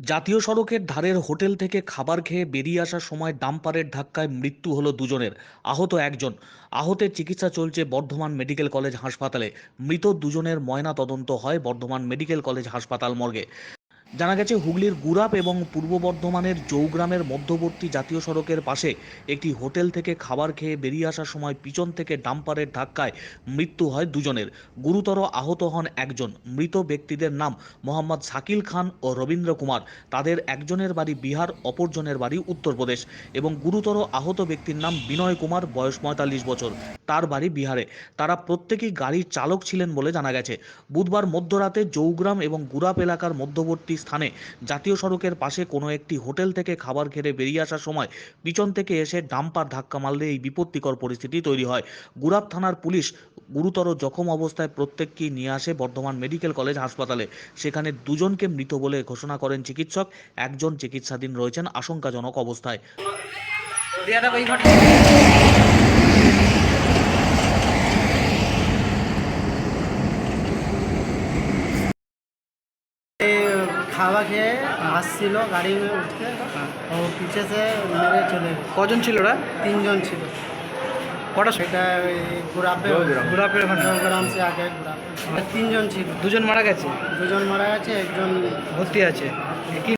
জাতীয় সড়কের ধারের হোটেল থেকে খাবার খেয়ে বেরিয়ে আসার সময় ডাম্পারের ধাক্কায় মৃত্যু হলো দুজনের, আহত একজন। আহতের চিকিৎসা চলছে বর্ধমান মেডিকেল কলেজ হাসপাতালে। মৃত দুজনের ময়না তদন্ত হয় বর্ধমান মেডিকেল কলেজ হাসপাতাল মর্গে। জানা গেছে, হুগলির গুরাপ এবং পূর্ব বর্ধমানের জৌগ্রামের মধ্যবর্তী জাতীয় সড়কের পাশে একটি হোটেল থেকে খাবার খেয়ে বেরিয়ে আসার সময় পিছন থেকে ডাম্পারের ধাক্কায় মৃত্যু হয় দুজনের। গুরুতর আহত হন একজন। মৃত ব্যক্তিদের নাম মোহাম্মদ শাকিল খান ও রবীন্দ্র কুমার। তাদের একজনের বাড়ি বিহার, অপরজনের বাড়ি উত্তরপ্রদেশ এবং গুরুতর আহত ব্যক্তির নাম বিনয় কুমার, বয়স পঁয়তাল্লিশ বছর। তার বাড়ি বিহারে। তারা প্রত্যেকেই গাড়ির চালক ছিলেন বলে জানা গেছে। বুধবার মধ্যরাতে জৌগ্রাম এবং গুরাপ এলাকার মধ্যবর্তী স্থানে। জাতীয় সড়কের পাশে কোনো একটি হোটেল থেকে খাবার খেয়ে বেরিয়ে আসার সময় পিছন থেকে এসে ডাম্পার ধাক্কা মারলে এই বিপত্তিকর পরিস্থিতি তৈরি হয়। গুরাপ থানার পুলিশ গুরুতর জখম অবস্থায় প্রত্যেককেই নিয়ে আসে বর্ধমান মেডিকেল কলেজ হাসপাতালে। সেখানে দুজনকে মৃত বলে ঘোষণা করেন চিকিৎসক। একজন চিকিৎসাধীন রয়েছেন আশঙ্কাজনক অবস্থায়। খাওয়া খেয়ে আসছিল গাড়ি নিয়ে উঠতে। ও পিছে সে মেরে চলে গেছে। কজন ছিল ওরা? তিনজন ছিল। কটা সেটা ওই গোড়াপে গোড়াপে গ্রাম সে আগে গুড়াপে তিনজন ছিল। দুজন মারা গেছে? দুজন মারা গেছে একজন ভর্তি আছে। কি